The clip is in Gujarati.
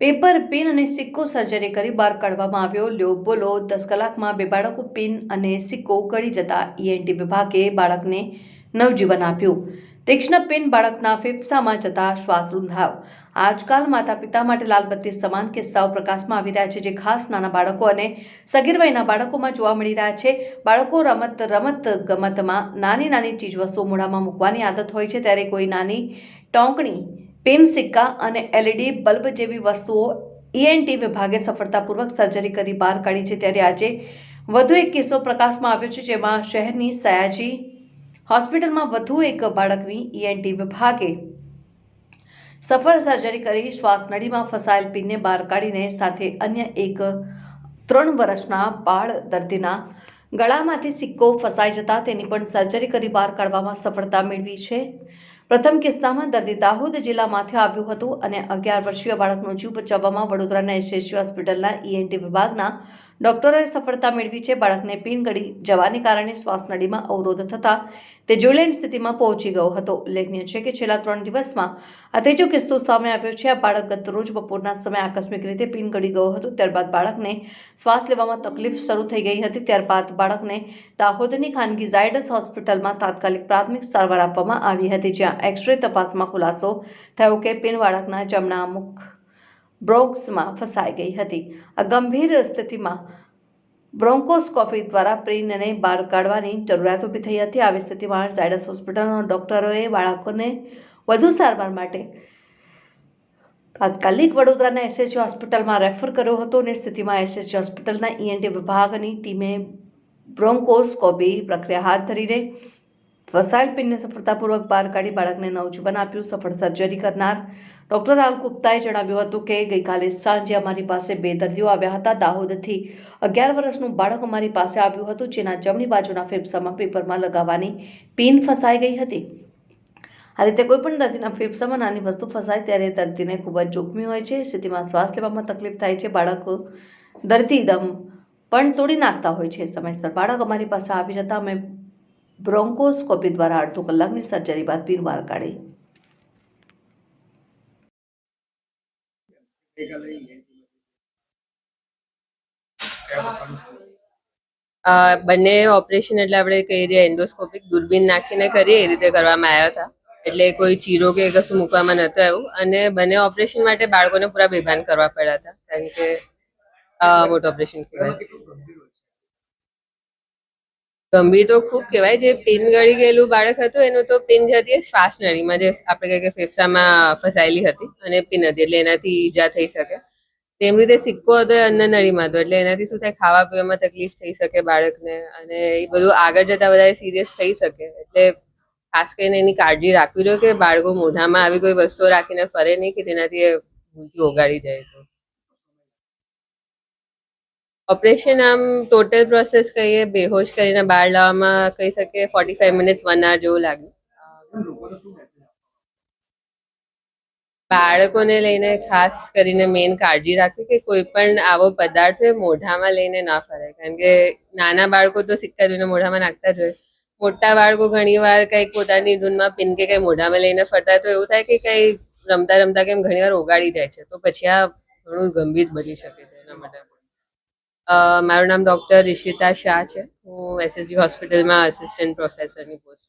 પેપર, પિન અને સિક્કો સર્જરી કરી બહાર કાઢવામાં આવ્યો. લ્યો, બોલો. દસ કલાકમાં બે બાળકો પિન અને સિક્કો ગળી જતા ઈએનટી વિભાગે બાળકને નવજીવન આપ્યું. તીક્ષ્ણ પિન બાળકના ફેફસામાં જતા શ્વાસ રૂંધાવ આજકાલ માતા પિતા માટે લાલબત્તી સમાન કિસ્સાઓ પ્રકાશમાં આવી રહ્યા છે, જે ખાસ નાના બાળકો અને સગીર વયના બાળકોમાં જોવા મળી રહ્યા છે. બાળકો રમત રમત ગમતમાં નાની નાની ચીજવસ્તુઓ મોઢામાં મૂકવાની આદત હોય છે. ત્યારે કોઈ નાની ટોંકણી પેન સિક્કા અને એલઈડી બલ્બ જેવી વસ્તુઓ ઈએનટી વિભાગે સફળતાપૂર્વક સર્જરી કરી બહાર કાઢી છે. ત્યારે આજે વધુ એક કિસ્સો પ્રકાશમાં આવ્યો છે જેમાં શહેરની સયાજી હોસ્પિટલમાં વધુ એક બાળકની ઈએનટી વિભાગે સફળ સર્જરી કરી શ્વાસનળીમાં ફસાયેલ પિનને બહાર કાઢીને સાથે અન્ય એક ત્રણ વર્ષના બાળ દર્દીના ગળામાંથી સિક્કો ફસાઈ જતા તેની પણ સર્જરી કરી બહાર કાઢવામાં સફળતા મેળવી છે. પ્રથમ કિસ્સામાં દર્દી દાહોદ જિલ્લામાંથી આવ્યું હતું અને અગિયાર વર્ષીય બાળકનો જીવ બચાવવામાં વડોદરાના એસએસજી હોસ્પિટલના ઈએનટી વિભાગના ડોક્ટરોએ સફળતા મેળવી છે. બાળકને પિન ગળી જવાને કારણે શ્વાસનળીમાં અવરોધ થતાં તે જ્વલંત સ્થિતિમાં પહોંચી ગયો હતો. ઉલ્લેખનીય છે કે છેલ્લા ત્રણ દિવસમાં આ ત્રીજો કિસ્સો સામે આવ્યો છે. આ બાળક ગત રોજ બપોરના સમયે આકસ્મિક રીતે પિન ગળી ગયો હતો. ત્યારબાદ બાળકને શ્વાસ લેવામાં તકલીફ શરૂ થઈ ગઈ હતી. ત્યારબાદ બાળકને દાહોદની ખાનગી ઝાયડસ હોસ્પિટલમાં તાત્કાલિક પ્રાથમિક સારવાર આપવામાં આવી હતી, જ્યાં એક્સરે તપાસમાં ખુલાસો થયો કે પિન બાળકના જમણા મુખ બ્રોક્સમાં ફસાઈ ગઈ હતી. આ ગંભીર સ્થિતિમાં બ્રોન્કોસ્કોપી દ્વારા પ્રિનને બહાર કાઢવાની જરૂરિયાત ઊભી થઈ હતી. આવી સ્થિતિમાં ઝાયડસ હોસ્પિટલના ડોક્ટરોએ બાળકોને વધુ સારવાર માટે તાત્કાલિક વડોદરાના એસએસજી હોસ્પિટલમાં રેફર કર્યો હતો અને સ્થિતિમાં એસએસજી હોસ્પિટલના ઈએનટી વિભાગની ટીમે બ્રોન્કોસ્કોપી પ્રક્રિયા હાથ ધરીને ફસાયેલ પિનને સફળતાપૂર્વક બહાર કાઢી બાળકને નવજીવન આપ્યું, સફળ સર્જરી કરનાર ડોક્ટર રાહુલ ગુપ્તાએ જણાવ્યું હતું કે ગઈકાલે સાંજે અમારી પાસે બે દર્દીઓ આવ્યા હતા. દાહોદથી અગિયાર વર્ષનું બાળક અમારી પાસે આવ્યું હતું, જેના જમણી બાજુના ફેફસામાં પેપરમાં લગાવવાની પિન ફસાઈ ગઈ હતી. આ રીતે કોઈ પણ દર્દીના ફેફસામાં નાની વસ્તુ ફસાય ત્યારે દર્દીને ખૂબ જ જોખમી હોય છે. સ્થિતિમાં શ્વાસ લેવામાં તકલીફ થાય છે. બાળકો દર્દી દમ પણ તોડી નાખતા હોય છે. સમયસર બાળક અમારી પાસે આવી જતા અમે બ્રોન્કોસ્કોપી દ્વારા અડધો કલાકની સર્જરી બાદ બહાર કાઢી. બંને ઓપરેશન એટલે આપણે કહી રહ્યા એન્ડોસ્કોપિક દૂરબીન નાખીને કરીએ એ રીતે કરવામાં આવ્યા હતા. એટલે કોઈ ચીરો કે કશું મૂકવામાં નહોતું આવ્યું. અને બંને ઓપરેશન માટે બાળકોને પૂરા બેભાન કરવા પડ્યા હતા. કારણ કે મોટું ઓપરેશન કહેવાય. ગંભીર તો ખૂબ કહેવાય. જે પિન ગળી ગયેલું બાળક હતું, એનું તો પિન જ હતી શ્વાસ નળીમાં જે આપણે કહીએ કે ફેફસામાં ફસાયેલી હતી અને પિન હતી, એટલે એનાથી ઈજા થઈ શકે. તેમ રીતે સિક્કો હતો અન્ન નળીમાં હતો, એટલે એનાથી શું થાય, ખાવા પીવામાં તકલીફ થઈ શકે બાળકને અને એ બધું આગળ જતા વધારે સિરિયસ થઈ શકે. એટલે ખાસ કરીને એની કાળજી રાખવી જોઈએ કે બાળકો મોઢામાં આવી કોઈ વસ્તુઓ રાખીને ફરે નહીં કે તેનાથી એ ભૂલથી ઓગાળી જાય તો. ઓપરેશન આમ ટોટલ પ્રોસેસ કહીએ, બેહોશ કરીને બહાર લાવવામાં કહી શકીએ forty five minutes one hour જેવું લાગ્યું. બાળકોને લઈને ખાસ કરીને મેઇન કાળજી રાખવી કે કોઈ પણ આવો પદાર્થ હોય મોઢામાં લઈને ના ફરે. કારણ કે નાના બાળકો તો સિક્કા જોઈને મોઢામાં નાખતા જ હોય. મોટા બાળકો ઘણી વાર કંઈક પોતાની ધૂનમાં પીન કે મોઢામાં લઈને ફરતા તો એવું થાય કે કંઈ રમતા રમતા કેમ ઘણી વાર ઓગાળી જાય છે. તો પછી આ ઘણું ગંભીર બની શકે છે એના માટે. મારું નામ ડૉક્ટર રિશિતા શાહ છે. હું એસએસજી હોસ્પિટલમાં અસિસ્ટન્ટ પ્રોફેસરની પોસ્ટ